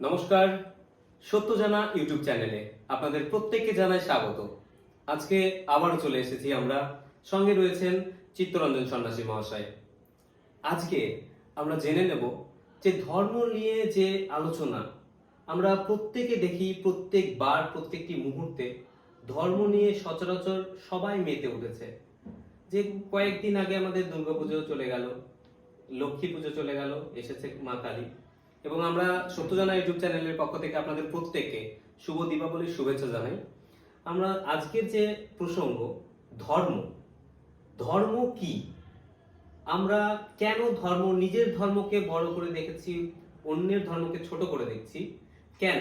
নমস্কার সত্য জানা ইউটিউব চ্যানেলে আপনাদের প্রত্যেককে জানাই স্বাগত। আজকে আবার চলে এসেছি আমরা। সঙ্গে রয়েছেন চিত্তরঞ্জন সন্ন্যাসী মহাশয়। আজকে আমরা জেনে নেব যে ধর্ম নিয়ে যে আলোচনা, আমরা প্রত্যেকে দেখি প্রত্যেকবার, প্রত্যেকটি মুহূর্তে ধর্ম নিয়ে সচরাচর সবাই মেতে উঠেছে। যে কয়েকদিন আগে আমাদের দুর্গাপুজো চলে গেল, লক্ষ্মী পুজো চলে গেল, এসেছে মা কালী। এবং আমরা সত্যজানা ইউটিউব চ্যানেলের পক্ষ থেকে আপনাদের প্রত্যেককে শুভ দীপাবলির শুভেচ্ছা জানাই। আমরা আজকের যে প্রসঙ্গ, ধর্ম। ধর্ম কি? আমরা কেন ধর্ম, নিজের ধর্মকে বড় করে দেখেছি, অন্যের ধর্মকে ছোট করে দেখছি? কেন?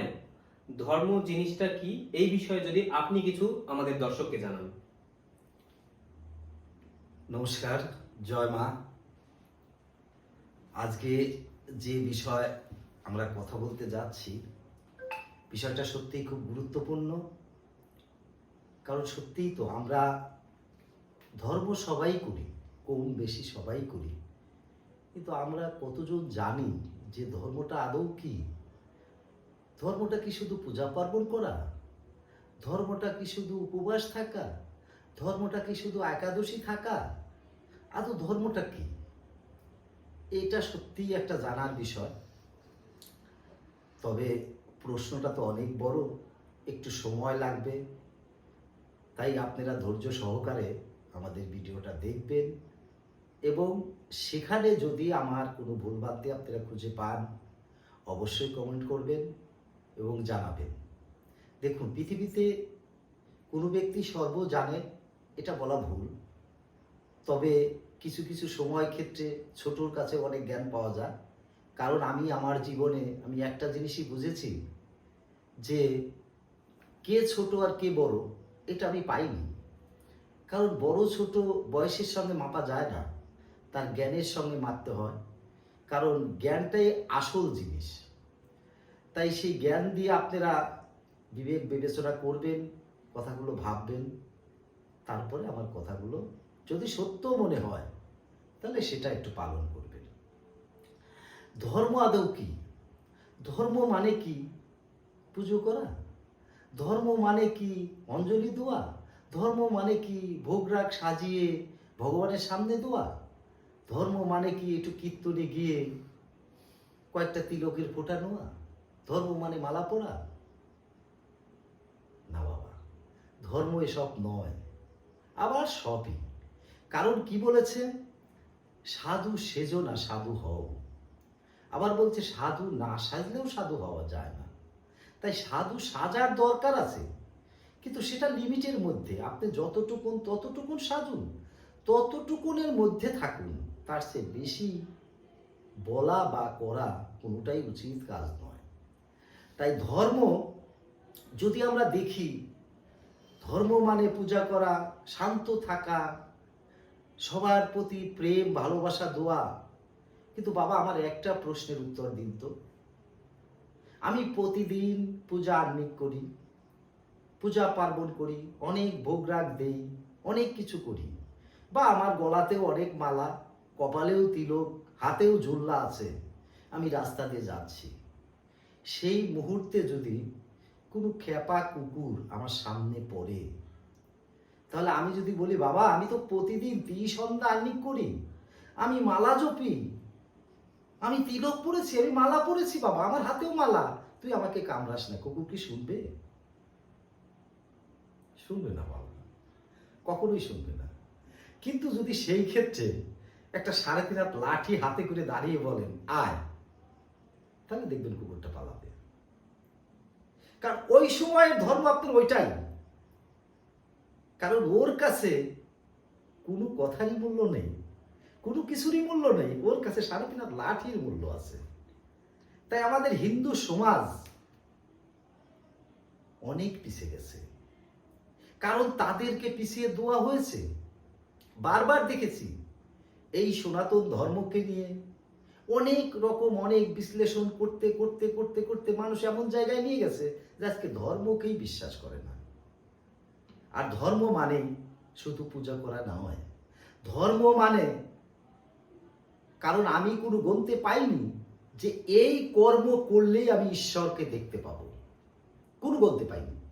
ধর্ম জিনিসটা কি? এই বিষয়ে যদি আপনি কিছু আমাদের দর্শককে জানান। নমস্কার, জয় মা। আজকে যে বিষয় আমরা কথা বলতে যাচ্ছি, বিষয়টা সত্যিই খুব গুরুত্বপূর্ণ। কারণ সত্যিই তো আমরা ধর্ম সবাই করি, কম বেশি সবাই করি। কিন্তু আমরা কতজন জানি যে ধর্মটা আদৌ কি? ধর্মটা কি শুধু পূজা পার্বণ করা? ধর্মটা কি শুধু উপবাস থাকা? ধর্মটা কি শুধু একাদশী থাকা? আদৌ ধর্মটা কি? এটা সত্যিই একটা জানার বিষয়। তবে প্রশ্নটা তো অনেক বড়। একটু সময় লাগবে। তাই আপনারা ধৈর্য সহকারে আমাদের ভিডিওটা দেখবেন এবং সেখানে যদি আমার কোনো ভুল ভুলবাদে আপনারা খুঁজে পান, অবশ্যই কমেন্ট করবেন এবং জানাবেন। দেখুন, পৃথিবীতে কোনো ব্যক্তি সর্ব জানে এটা বলা ভুল। তবে কিছু কিছু সময় ক্ষেত্রে ছোটর কাছে অনেক জ্ঞান পাওয়া যায়। কারণ আমি আমার জীবনে, আমি একটা জিনিসই বুঝেছি যে কে ছোট আর কে বড়, এটা আমি পাইনি। কারণ বড় ছোট বয়সের সঙ্গে মাপা যায় না। তার জ্ঞানের সঙ্গে মাপতে হয়। কারণ জ্ঞানটাই আসল জিনিস। তাই সেই জ্ঞান দিয়ে আপনারা বিবেক বিবেচনা করবেন, কথাগুলো ভাববেন, তারপরে আমার কথাগুলো যদি সত্য মনে হয়, তাহলে সেটা একটু পালন করবেন ধর্ম আদৌ কি? ধর্ম মানে কি? পুজো করা? ধর্ম মানে কি অঞ্জলি দোয়া ধর্ম মানে কি ভোগরাগ সাজিয়ে ভগবানের সামনে দোয়া ধর্ম মানে কি একটু কীর্তনে গিয়ে কয়েকটা তিলকের ফোঁটা নেওয়া? ধর্ম মানে মালা পরা? না বাবা, ধর্ম এসব নয়। আবার সবই। কারণ কি বলেছে? সাধু সেজো না সাধু হও। আবার বলছে সাধু না সাজলেও সাধু হওয়া যায় না। তাই সাধু সাজার দরকার আছে। কিন্তু সেটা লিমিটের মধ্যে। আপনি যতটুকুন ততটুকুন সাজুন। ততটুকুনের মধ্যে থাকুন। তার চেয়ে বেশি বলা বা করা কোনোটাই উচিত কাজ নয়। তাই ধর্ম, যদি আমরা দেখি, ধর্ম মানে পূজা করা, শান্ত থাকা, সবার প্রতি প্রেম, ভালোবাসা, দোয়া কিন্তু বাবা, আমার একটা প্রশ্নের উত্তর দিন তো। আমি প্রতিদিন পূজা আহ্নিক করি, পূজা পার্বণ করি, অনেক ভোগরাগ দেই, অনেক কিছু করি। বা আমার গলাতেও অনেক মালা, কপালেও তিলক, হাতেও ঝুল্লা আছে, আমি রাস্তা দিয়ে যাচ্ছি। সেই মুহূর্তে যদি কোনো খেপা কুকুর আমার সামনে পড়ে, তাহলে আমি যদি বলি, বাবা, আমি তো প্রতিদিন দ্বি সন্ধ্যা আর্নিক করি, আমি মালা জপি আমি তিলক পরেছি, আমি মালা পরেছি বাবা, আমার হাতেও মালা। তুই আমাকে কামড়াস না কুকুর কি শুনবে? শুনবে না বাবা, কখনোই শুনবে না। কিন্তু যদি সেই ক্ষেত্রে একটা সাড়ে তিন হাত লাঠি হাতে করে দাঁড়িয়ে বলেন, আয়, তাহলে দেখবেন কুকুরটা পালাবে। কারণ ওই সময়ের ধর্ম আপনার ওইটাই। কারণ ওর কাছে কোনো কথারই মূল্য নেই। কোনো কিছুরই মূল্য নেই। ওর কাছে সাড়ে তিন লাঠির মূল্য আছে। তাই আমাদের হিন্দু সমাজ অনেক পিছিয়ে গেছে। কারণ তাদেরকে পিছিয়ে দেওয়া হয়েছে। বারবার দেখেছি এই সনাতন ধর্মকে নিয়ে। অনেক রকম অনেক বিশ্লেষণ করতে করতে করতে করতে মানুষ এমন জায়গায় নিয়ে গেছে যে আজকে ধর্মকেই বিশ্বাস করে না। আর ধর্ম মানে শুধু পূজা করা নয় ধর্ম মানে কারণ আমি কোনো গ্রন্থে পাইনি যে এই কর্ম করলেই আমি ঈশ্বরকে দেখতে পাবো। কোন গ্রন্থে পাইনি।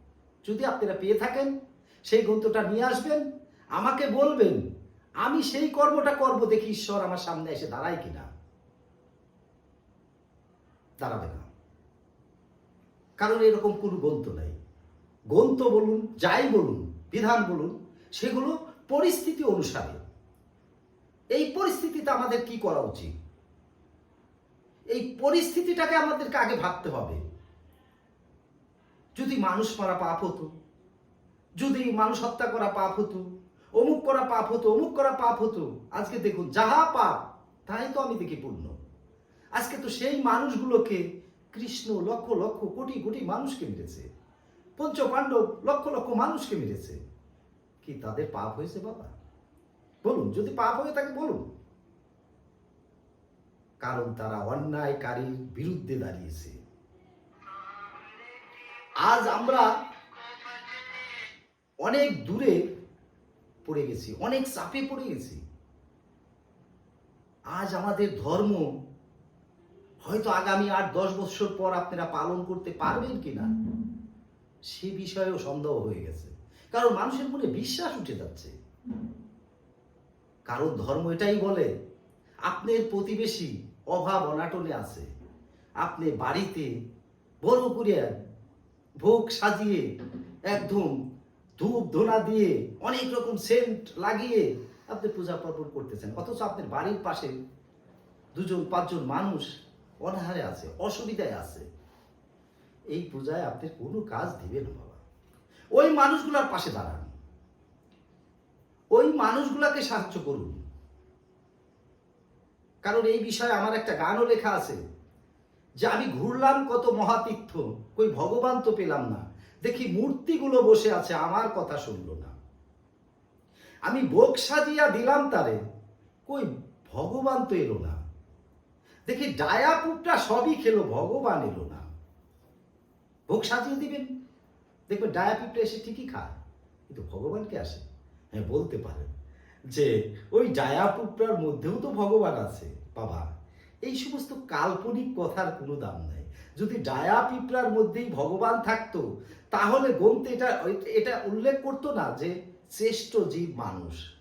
যদি আপনারা পেয়ে থাকেন, সেই গ্রন্থটা নিয়ে আসবেন, আমাকে বলবেন, আমি সেই কর্মটা করব দেখি ঈশ্বর আমার সামনে এসে দাঁড়ায় কিনা। দাঁড়াবে না। কারণ এরকম কোনো গ্রন্থ নাই। গ্রন্থ বলুন, যাই বলুন, বিধান বলুন, সেগুলো পরিস্থিতি অনুসারে। এই পরিস্থিতিতে আমাদের কি করা উচিত? এই পরিস্থিতিটাকে আমাদেরকে আগে ভাবতে হবে। যদি মানুষ মারা পাপ হতো, যদি মানুষ হত্যা করা পাপ হতো, অমুক করা পাপ হতো, অমুক করা পাপ হতো, আজকে দেখুন যাহা পাপ তাই তো আমি দেখি পূর্ণ। আজকে তো সেই মানুষগুলোকে কৃষ্ণ লক্ষ লক্ষ কোটি কোটি মানুষকে মেরেছে। পঞ্চ পাণ্ডব লক্ষ লক্ষ মানুষকে মেরেছে। কি তাদের পাপ হয়েছে বাবা? বলুন, যদি পাপ হয়ে থাকে বলুন। কারণ তারা অন্যায়কারীর বিরুদ্ধে দাঁড়িয়েছে। আজ আমরা অনেক দূরে পড়ে গেছি, অনেক চাপে পড়ে গেছি। আজ আমাদের ধর্ম হয়তো আগামী আট, দশ বছর পর আপনারা পালন করতে পারবেন কিনা, সে বিষয়েও সন্দেহ হয়ে গেছে। কারণ মানুষের মনে বিশ্বাস উঠে যাচ্ছে। কারণ ধর্ম এটাই বলে, আপনার প্রতিবেশী অভাব অনাটনে আছে। আপনি বাড়িতে বড় করে ভোগ সাজিয়ে একদম ধূপ ধোনা দিয়ে অনেক রকম সেন্ট লাগিয়ে আপনি পূজা পার্বণ করতেছেন। অথচ আপনার বাড়ির পাশে দুজন, পাঁচজন মানুষ অনাহারে আছে, অসুবিধায় আছে। এই পূজায় আপনি কোনো কাজ দিবে না বাবা। ওই মানুষগুলোর পাশে দাঁড়ান। ওই মানুষগুলাকে সাহায্য করুন। কারণ এই বিষয়ে আমার একটা গানও লেখা আছে যে আমি ঘুরলাম কত মহাতীর্থ, কই ভগবান তো পেলাম না। দেখি মূর্তিগুলো বসে আছে, আমার কথা শুনলো না। আমি বোক সাজিয়া দিলাম তারে, কই ভগবান তো এলো না। দেখি ডায়াপুপটা সবই খেলো, ভগবান এলো না। ভোগ সাজিয়ে দিবেন, দেখবেন ডায়াপিপটা এসে ঠিকই খায়, কিন্তু ভগবানকে আসে? হ্যাঁ বলতে পারেন। যে ওই ডায়াপুপটার মধ্যেও তো ভগবান আছে, বাবা। এই সমস্ত কাল্পনিক কথার কোনো দাম নাই। যদি ডায়া পিঁপড়ার মধ্যেই ভগবান থাকতো, তাহলে গ্রন্থে এটা এটা উল্লেখ করতো না যে শ্রেষ্ঠ জীব মানুষ।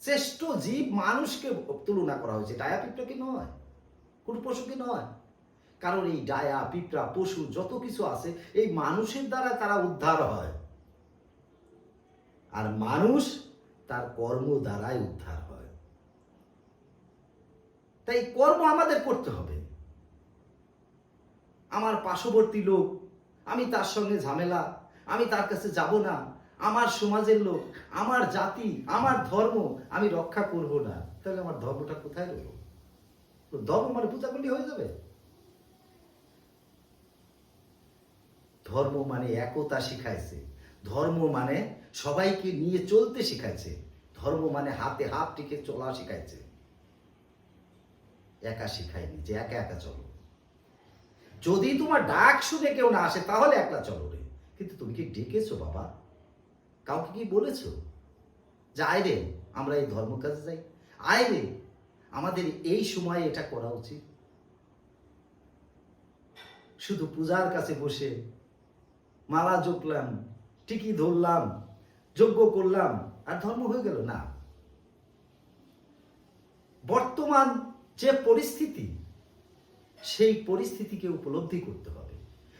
শ্রেষ্ঠ জীব মানুষকে তুলনা করা হয়েছে। ডায়া পিঁপড়াকে নয় কোনো পশুকে নয়। কারণ এই ডায়া পিঁপড়া পশু, যত কিছু আছে, এই মানুষের দ্বারা তারা উদ্ধার হয়। আর মানুষ তার কর্ম দ্বারাই উদ্ধার হয়। তাই কর্ম আমাদের করতে হবে। আমার পার্শ্ববর্তী লোক, আমি তার সঙ্গে ঝামেলা, আমি তার কাছে যাব না, আমার সমাজের লোক, আমার জাতি, আমার ধর্ম, আমি রক্ষা করব না। তাহলে আমার ধর্মটা কোথায় রইল? ধর্ম মানে পূজা করলে হয়ে যাবে। ধর্ম মানে একতা শিখাইছে। ধর্ম মানে সবাইকে নিয়ে চলতে শিখাইছে। ধর্ম মানে হাতে হাত টিকে চলা শিখাইছে। একা শিখায়নি যে একা একা চলো। যদি তোমার ডাক শুনে কেউ না আসে, তাহলে একলা চলো রে। কিন্তু তুমি কি ডেকেছো, বাবা? কাউকে কি বলেছ? যে আয় রে, আমরা এই ধর্ম কাজে যাই। আয় রে, আমাদের এই সময়ে এটা করা উচিত। শুধু পূজার কাছে বসে মালা জপলাম টিকি ধরলাম যজ্ঞ করলাম, আর ধর্ম হয়ে গেল? না। বর্তমান যে পরিস্থিতি, সেই পরিস্থিতিকে উপলব্ধি করতে হবে।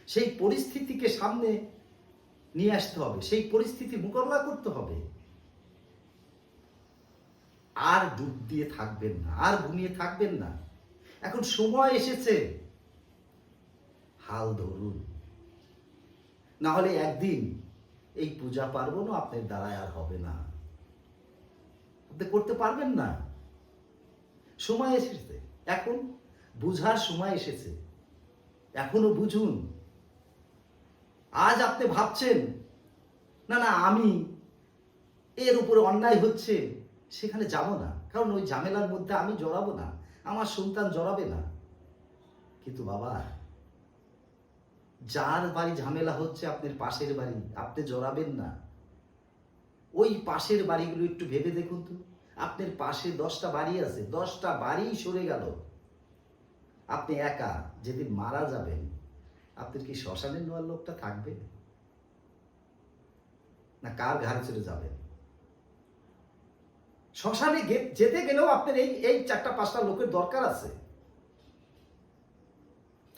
সেই পরিস্থিতিকে সামনে নিয়ে আসতে হবে। সেই পরিস্থিতি মোকাবিলা করতে হবে। আর ডুব দিয়ে থাকবেন না, আর ঘুমিয়ে থাকবেন না। এখন সময় এসেছে। হাল ধরুন। না হলে একদিন এই পূজা পার্বণও আপনার দ্বারায় আর হবে না। আপনি করতে পারবেন না। সময় এসেছে। এখন বুঝার সময় এসেছে। এখনও বুঝুন। আজ আপনি ভাবছেন, না না, আমি এর উপরে অন্যায় হচ্ছে, সেখানে যাব না। কারণ ওই ঝামেলার মধ্যে আমি জড়াবো না। আমার সন্তান জড়াবে না। কিন্তু বাবা যার বাড়ি ঝামেলা হচ্ছে আপনার পাশের বাড়ি, আপনি জড়াবেন না। ওই পাশের বাড়িগুলো একটু ভেবে দেখুন তো। আপনার পাশে দশটা বাড়ি আছে, দশটা বাড়ি সরে গেল। আপনি একা যেদিন মারা যাবেন, আপনার কি শ্মশানে নেওয়ার লোকটা থাকবে? না কার ঘাড়ে চলে যাবেন? শ্মশানে যেতে গেলেও আপনার এই এই চারটা পাঁচটা লোকের দরকার আছে।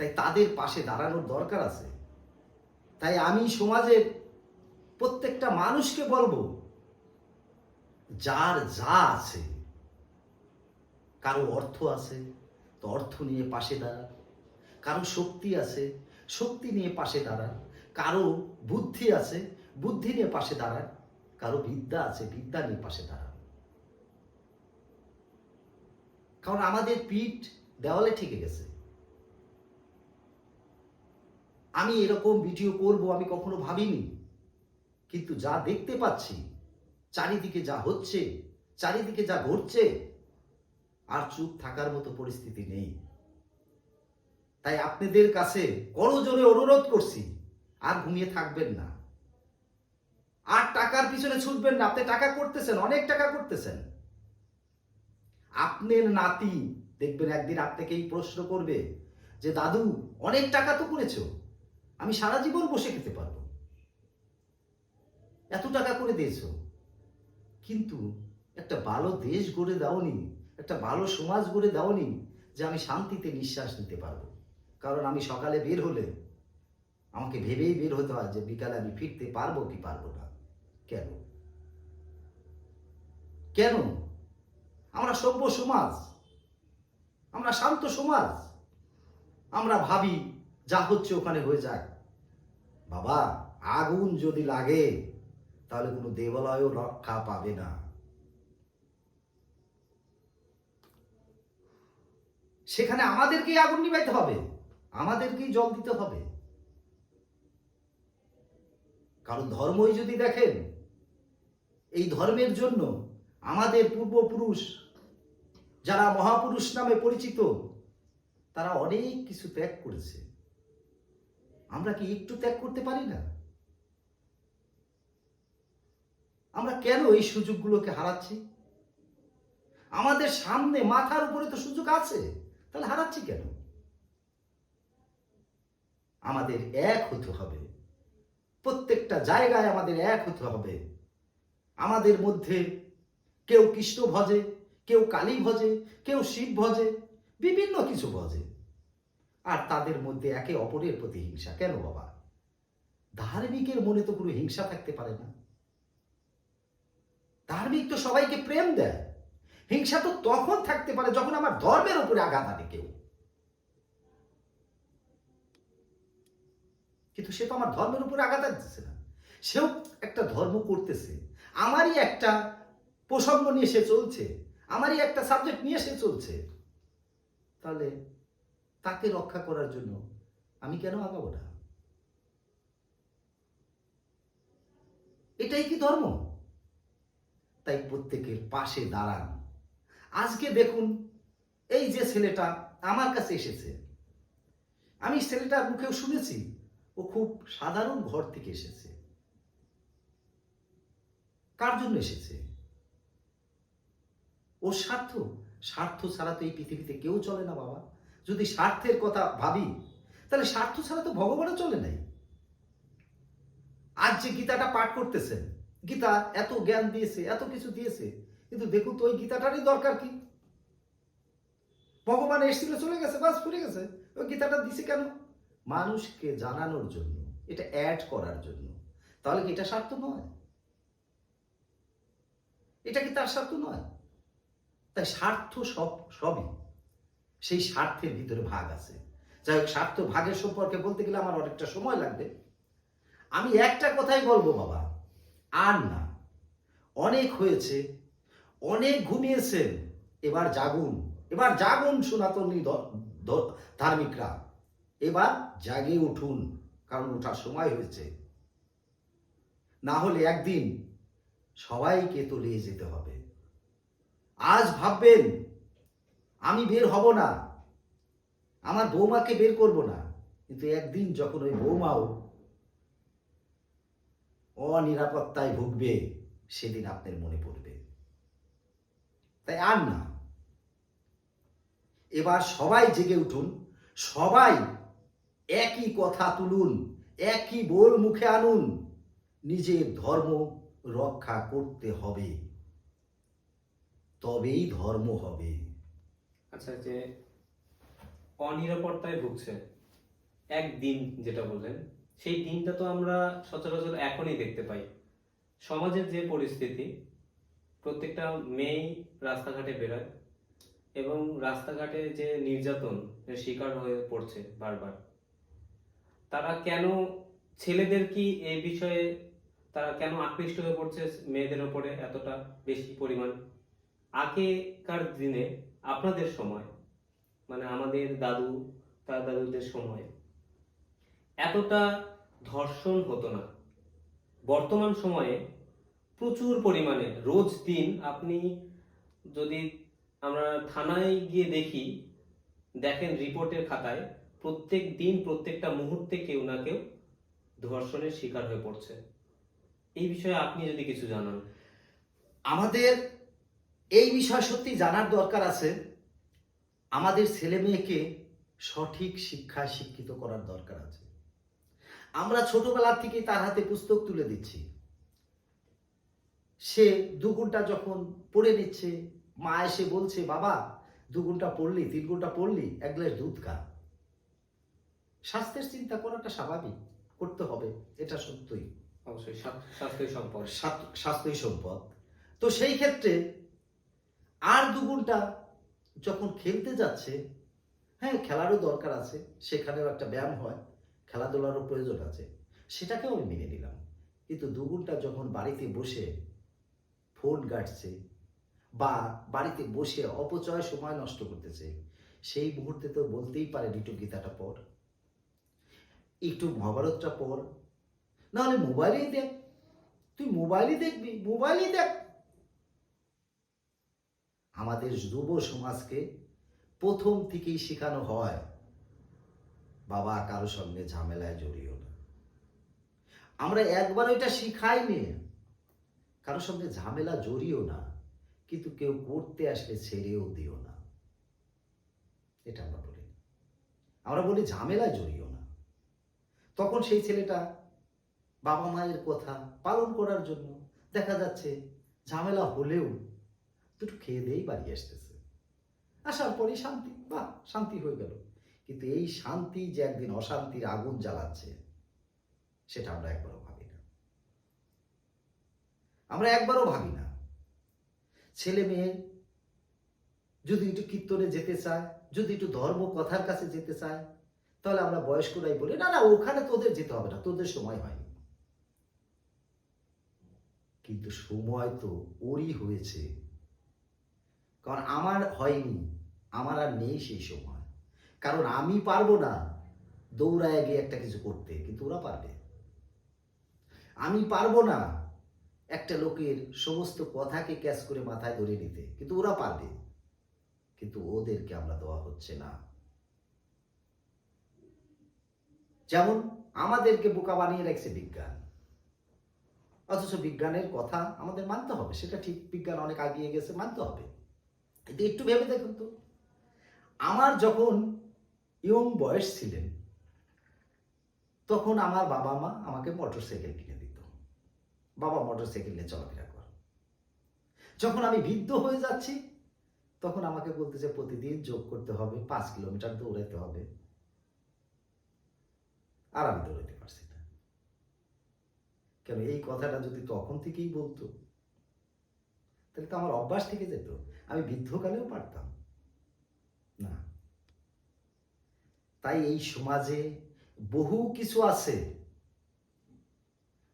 তাই তাদের পাশে দাঁড়ানোর দরকার আছে। তাই আমি সমাজের প্রত্যেকটা মানুষকে বলব, যার যা আছে, কারও অর্থ আছে, তো অর্থ নিয়ে পাশে দাঁড়ান কারও শক্তি আছে, শক্তি নিয়ে পাশে দাঁড়ান কারও বুদ্ধি আছে, বুদ্ধি নিয়ে পাশে দাঁড়ান কারও বিদ্যা আছে, বিদ্যা নিয়ে পাশে দাঁড়ান কারণ আমাদের পিঠ দেওয়ালে ঠেকে গেছে। আমি এরকম ভিডিও করব, আমি কখনো ভাবিনি। কিন্তু যা দেখতে পাচ্ছি, চারিদিকে যা হচ্ছে, চারিদিকে যা ঘটছে, আর চুপ থাকার মতো পরিস্থিতি নেই। তাই আপনাদের কাছে করজোরে অনুরোধ করছি, আর ঘুমিয়ে থাকবেন না। আর টাকার পিছনে ছুটবেন না, আপনি টাকা করতেছেন, অনেক টাকা করতেছেন। আপনার নাতি, দেখবেন একদিন আপনাকেই প্রশ্ন করবে যে, দাদু, অনেক টাকা তো করেছ আমি সারা জীবন বসে খেতে পারব। এত টাকা করে দিয়েছ। কিন্তু একটা ভালো দেশ গড়ে দাওনি, একটা ভালো সমাজ গড়ে দাওনি যে আমি শান্তিতে নিঃশ্বাস নিতে পারব। কারণ আমি সকালে বের হলে আমাকে ভেবেই বের হতে হয় যে বিকালে আমি ফিরতে পারব কি পারব না। কেন? কেন? আমরা সভ্য সমাজ, আমরা শান্ত সমাজ। আমরা ভাবি যা হচ্ছে ওখানে হয়ে যাক। বাবা, আগুন যদি লাগে, তাহলে কোনো দেবালয়ও রক্ষা পাবে না। সেখানে আমাদেরকেই আগুন নিবাইতে হবে, আমাদেরকেই জল দিতে হবে। কারণ ধর্মই যদি দেখেন, এই ধর্মের জন্য আমাদের পূর্বপুরুষ, যারা মহাপুরুষ নামে পরিচিত, তারা অনেক কিছু ত্যাগ করেছে। আমরা কি একটু ত্যাগ করতে পারি না? আমরা কেন এই সুযোগগুলোকে হারাচ্ছি? আমাদের সামনে, মাথার উপরে তো সুযোগ আছে, তাহলে হারাচ্ছি কেন? আমাদের এক হতে হবে। প্রত্যেকটা জায়গায় আমাদের এক হতে হবে। আমাদের মধ্যে কেউ কৃষ্ণ ভজে, কেউ কালী ভজে, কেউ শিব ভজে, বিভিন্ন কিছু ভজে। আর তাদের মধ্যে একে অপরের প্রতি হিংসা। কেন বাবা? ধার্মিকের মনে তো কোনো হিংসা থাকতে পারে না। ধার্মিক তো সবাইকে প্রেম দেয়। হিংসা তো তখন থাকতে পারে যখন আমার ধর্মের উপরে আঘাত আনে কেউ। কিন্তু সে তো আমার ধর্মের উপরে আঘাত দিচ্ছে না। সেও একটা ধর্ম করতেছে। আমারই একটা প্রসঙ্গ নিয়ে সে চলছে। আমারই একটা সাবজেক্ট নিয়ে সে চলছে। তাহলে তাকে রক্ষা করার জন্য আমি কেন আগাবো না? এটাই কি ধর্ম? তাই প্রত্যেকের পাশে দাঁড়ান। আজকে দেখুন, এই যে ছেলেটা আমার কাছে এসেছে। আমি ছেলেটার মুখেও শুনেছি, ও খুব সাধারণ ঘর থেকে এসেছে। কার জন্য এসেছে? ওর স্বার্থ? স্বার্থ ছাড়া তো এই পৃথিবীতে কেউ চলে না, বাবা। যদি স্বার্থের কথা ভাবি, তাহলে স্বার্থ ছাড়া তো ভগবানও চলে নাই। আজ যে গীতাটা পাঠ করতেছেন, গীতা এত জ্ঞান দিয়েছে, এত কিছু দিয়েছে, কিন্তু দেখুন তো ওই গীতাটারই দরকার কি? ভগবান এসেছিল, চলে গেছে, বাস ফুরে গেছে। ওই গীতাটা দিছে কেন? মানুষকে জানানোর জন্য, এটা অ্যাড করার জন্য। তাহলে কি এটা স্বার্থ নয়? এটা কি তার স্বার্থ নয়? তাই স্বার্থ সব, সবই সেই স্বার্থের ভিতরে ভাগ আছে। যাই হোক, স্বার্থ ভাগের সম্পর্কে বলতে গেলে আমার অনেকটা সময় লাগবে। আমি একটা কথাই বলব বাবা, আর না। অনেক হয়েছে, অনেক ঘুমিয়েছেন, এবার জাগুন। এবার জাগুন সনাতনী ধার্মিকরা। এবার জাগে উঠুন, কারণ ওঠার সময় হয়েছে। না হলে একদিন সবাইকে তলিয়ে যেতে হবে। আজ ভাববেন আমি বের হব না। আমার বৌমাকে বের করব না। কিন্তু একদিন যখন ওই বৌমাও অনিরাপত্তায় ভুগবে, সেদিন আপনার মনে পড়বে। তাই আর না। এবার সবাই জেগে উঠুন। সবাই একই কথা তুলুন, একই বোল মুখে আনুন। নিজের ধর্ম রক্ষা করতে হবে। তবেই ধর্ম হবে। আচ্ছা যে অনিরাপত্তায় ভুগছে একদিন যেটা বললেন, সেই দিনটা তো আমরা সচরাচর এখনই দেখতে পাই। সমাজের যে পরিস্থিতি, প্রত্যেকটা মেয়েই রাস্তাঘাটে বেরোয় এবং রাস্তাঘাটে যে নির্যাতন শিকার হয়ে পড়ছে বারবার, তারা কেন ছেলেদের কি এই বিষয়ে, তারা কেন আকৃষ্ট হয়ে পড়ছে মেয়েদের ওপরে এতটা বেশি পরিমাণ? আগেকার দিনে আপনাদের সময় মানে আমাদের দাদু, তার দাদুদের সময়, এতটা ধর্ষণ হতো না। বর্তমান সময়ে প্রচুর পরিমাণে, রোজ দিন আপনি যদি আমরা থানায় গিয়ে দেখি, দেখেন রিপোর্টের খাতায়, প্রত্যেক দিন, প্রত্যেকটা মুহূর্তে কেউ না কেউ ধর্ষণের শিকার হয়ে পড়ছে। এই বিষয়ে আপনি যদি কিছু জানান। আমাদের এই বিষয় সত্যি জানার দরকার আছে। আমাদের ছেলে মেয়েকে সঠিক শিক্ষায় শিক্ষিত করার দরকার আছে। আমরা ছোটবেলার থেকে তার হাতে পুস্তক তুলে দিচ্ছি। সে দু ঘণ্টা যখন পড়ে নিচ্ছে মা এসে বলছে বাবা দু ঘণ্টা পড়লি তিন ঘণ্টা পড়লি এক গ্লাস দুধ খা। স্বাস্থ্যের চিন্তা করাটা স্বাভাবিক করতে হবে এটা সত্যই। অবশ্যই স্বাস্থ্যই সম্পদ। স্বাস্থ্য- স্বাস্থ্যই সম্পদ। তো সেই ক্ষেত্রে আর দু ঘণ্টা যখন খেলতে যাচ্ছে হ্যাঁ খেলারও দরকার আছে, সেখানেও একটা ব্যায়াম হয়, খেলাধুলারও প্রয়োজন আছে, সেটাকেও আমি মেনে নিলাম। কিন্তু দু ঘণ্টা যখন বাড়িতে বসে ফোন ঘাটছে বা বাড়িতে বসে অপচয় সময় নষ্ট করতেছে, সেই মুহূর্তে তো বলতেই পারে একটু গীতাটা পড়, একটু মহাভারতটা পড়, নাহলে মোবাইলেই দেখ, তুই মোবাইলই দেখবি, মোবাইলই দেখ আমাদের যুব সমাজকে প্রথম থেকেই শেখানো হয়, বাবা কারও সঙ্গে ঝামেলায় জড়িও না। আমরা একবার ওইটা শিখাইনি কারোর সঙ্গে ঝামেলা জড়িও না, কিন্তু কেউ করতে আসলে ছেড়েও দিও না। এটা আমরা বলি। আমরা বলি ঝামেলায় জড়িও না। তখন সেই ছেলেটা বাবা মায়ের কথা পালন করার জন্য দেখা যাচ্ছে ঝামেলা হলেও দুটো খেয়ে দিয়েই বাড়ি আসতেছে। আসার পরে শান্তি, বাহ, শান্তি হয়ে গেল। কিন্তু এই শান্তি যে একদিন অশান্তির আগুন জ্বালাচ্ছে, সেটা আমরা একবারও ভাবি না। আমরা একবারও ভাবি না। ছেলে মেয়ে যদি একটু কীর্তনে যেতে চায়, যদি একটু ধর্ম কথার কাছে যেতে চায়, তাহলে আমরা বয়স্করাই বলি, না না, ওখানে তোদের যেতে হবে না, তোদের সময় হয়নি। কিন্তু সময় তো ওরই হয়েছে। কারণ আমার হয়নি, আমার আর নেই সেই সময়। কারণ আমি পারব না দৌড়ায় গিয়ে একটা কিছু করতে, কিন্তু ওরা পারবে। আমি পারব না একটা লোকের সমস্ত কথাকে ক্যাচ করে মাথায় ধরে নিতে, কিন্তু ওরা পারবে। কিন্তু ওদেরকে আমরা দেওয়া হচ্ছে না। যেমন আমাদেরকে বোকা বানিয়ে রাখছে বিজ্ঞান। অথচ বিজ্ঞানের কথা আমাদের মানতে হবে, সেটা ঠিক। বিজ্ঞান অনেক আগিয়ে গেছে, মানতে হবে। কিন্তু একটু ভেবে দেখুন তো। আমার যখন ইয়ং বয়স ছিলেন, তখন আমার বাবা মা আমাকে মোটর সাইকেল কিনে দিত। বাবা মোটর সাইকেল নিয়ে চলাফেরা কর। যখন আমি বৃদ্ধ হয়ে যাচ্ছি, তখন আমাকে বলতেছে প্রতিদিন যোগ করতে হবে, পাঁচ কিলোমিটার দৌড়াতে হবে। আর আমি দৌড়াতে পারছি না। কেন, এই কথাটা যদি তখন থেকেই বলতো তাহলে তো আমার অভ্যাস থেকে যেত, আমি বৃদ্ধকালেও পারতাম। না। তাই এই সমাজে বহু কিছু আছে,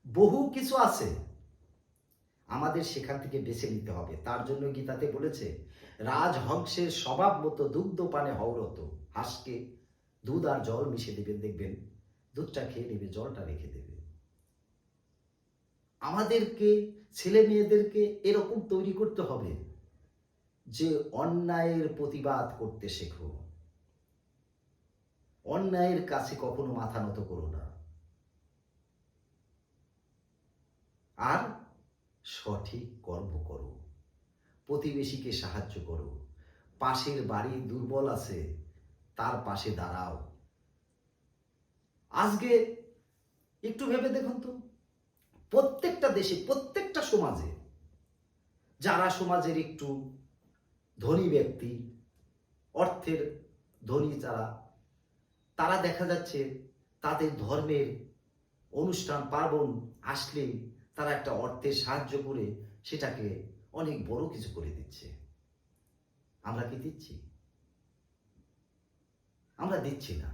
বহু কিছু আছে, আমাদের সেখান থেকে বেছে নিতে হবে। তার জন্য গীতাতে বলেছে, রাজহংসের স্বভাব মতো দুগ্ধ পানে হওরত, হাঁসকে দুধ আর জল মিশে দেবেন, দেখবেন দুধটা খেয়ে নেবে, জলটা রেখে দেবে। আমাদেরকে ছেলে মেয়েদেরকে এরকম তৈরি করতে হবে যে অন্যায়ের প্রতিবাদ করতে শেখো। অন্যায়ের কাছে কখনো মাথা নত করো না। আর সঠিক কর্ম করো। প্রতিবেশীকে সাহায্য করো। পাশের বাড়ি দুর্বল আছে, তার পাশে দাঁড়াও। আজকে একটু ভেবে দেখুন তো। প্রত্যেকটা দেশে, প্রত্যেকটা সমাজে, যারা সমাজের একটু ধনী ব্যক্তি, অর্থের ধনী যারা, তারা দেখা যাচ্ছে তাদের ধর্মের অনুষ্ঠান, পার্বণ আসলে তারা একটা অর্থের সাহায্য করে সেটাকে অনেক বড় কিছু করে দিচ্ছে। আমরা কি দিচ্ছি? আমরা দিচ্ছি না।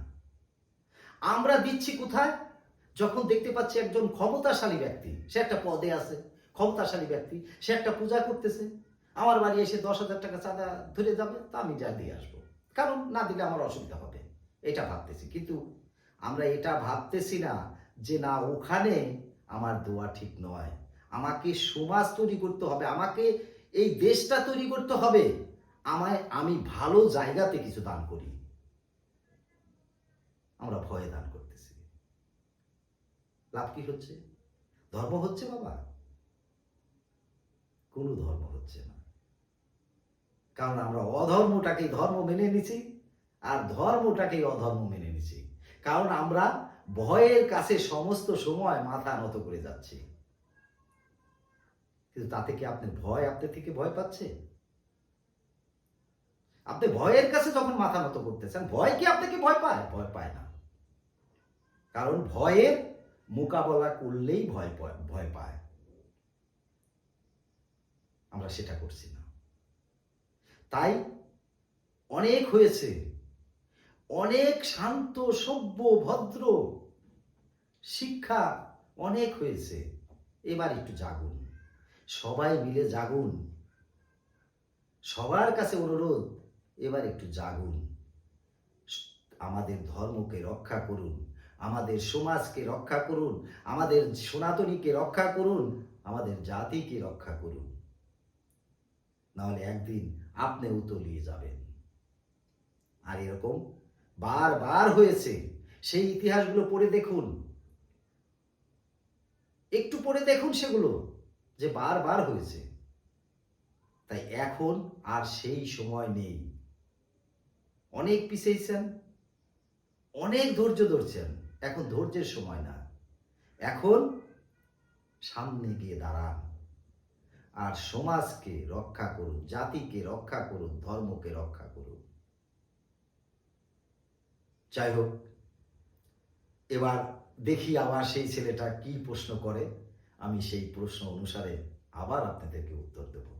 আমরা দিচ্ছি কোথায়? যখন দেখতে পাচ্ছি একজন ক্ষমতাশালী ব্যক্তি, সে একটা পদে আছে, ক্ষমতাশালী ব্যক্তি, সে একটা পূজা করতেছে, আমার বাড়ি এসে দশ হাজার টাকা চাঁদা ধরে যাবে, তা আমি যা দিয়ে আসব। কারণ না দিলে আমার অসুবিধা হবে, এটা ভাবতেছি। কিন্তু আমরা এটা ভাবতেছি না যে না, ওখানে আমার দোয়া ঠিক নয়। আমাকে সমাজ তৈরি করতে হবে, আমাকে এই দেশটা তৈরি করতে হবে। আমায়, আমি ভালো জায়গাতে কিছু দান করি। আমরা ভয়ে দান লাভ কি হচ্ছে? ধর্ম হচ্ছে বাবা। কোনো ধর্ম হচ্ছে না। কারণ আমরা অধর্মটাকেই ধর্ম মেনে নিছি আর ধর্মটাকেই অধর্ম মেনে নিছি। কারণ আমরা ভয়ের কাছে সমস্ত সময় মাথা নত করে যাচ্ছি। কিন্তু তাতে কি আপনি ভয় আপনার থেকে ভয় পাচ্ছে? আপনি ভয়ের কাছে যখন মাথা নত করতেছেন, ভয় কি আপনাকে ভয় পায়? ভয় পায় না। কারণ ভয়ের মোকাবেলা করলেই ভয় ভয় পায়। আমরা সেটা করছি না। তাই অনেক হয়েছে। অনেক শান্ত, সভ্য, ভদ্র শিক্ষা অনেক হয়েছে। এবার একটু জাগুন। সবাই মিলে জাগুন। সবার কাছে অনুরোধ, এবার একটু জাগুন। আমাদের ধর্মকে রক্ষা করুন। আমাদের সমাজকে রক্ষা করুন, আমাদের সনাতনীকে রক্ষা করুন, আমাদের জাতিকে রক্ষা করুন। নাহলে একদিন আপনিও তলিয়ে যাবেন। আর এরকম বারবার হয়েছে, সেই ইতিহাসগুলো পড়ে দেখুন। একটু পড়ে দেখুন সেগুলো, যে বারবার হয়েছে। তাই এখন আর সেই সময় নেই। অনেক পিছিয়েছেন, অনেক ধৈর্য ধরছেন। এখন ধৈর্যের সময় না। এখন সামনে গিয়ে দাঁড়ান। আর সমাজকে রক্ষা করুন, জাতিকে রক্ষা করুন, ধর্মকে রক্ষা করুন। যাই হোক, এবার দেখি আবার সেই ছেলেটা কি প্রশ্ন করে। আমি সেই প্রশ্ন অনুসারে আবার আপনাদেরকে উত্তর দেবো।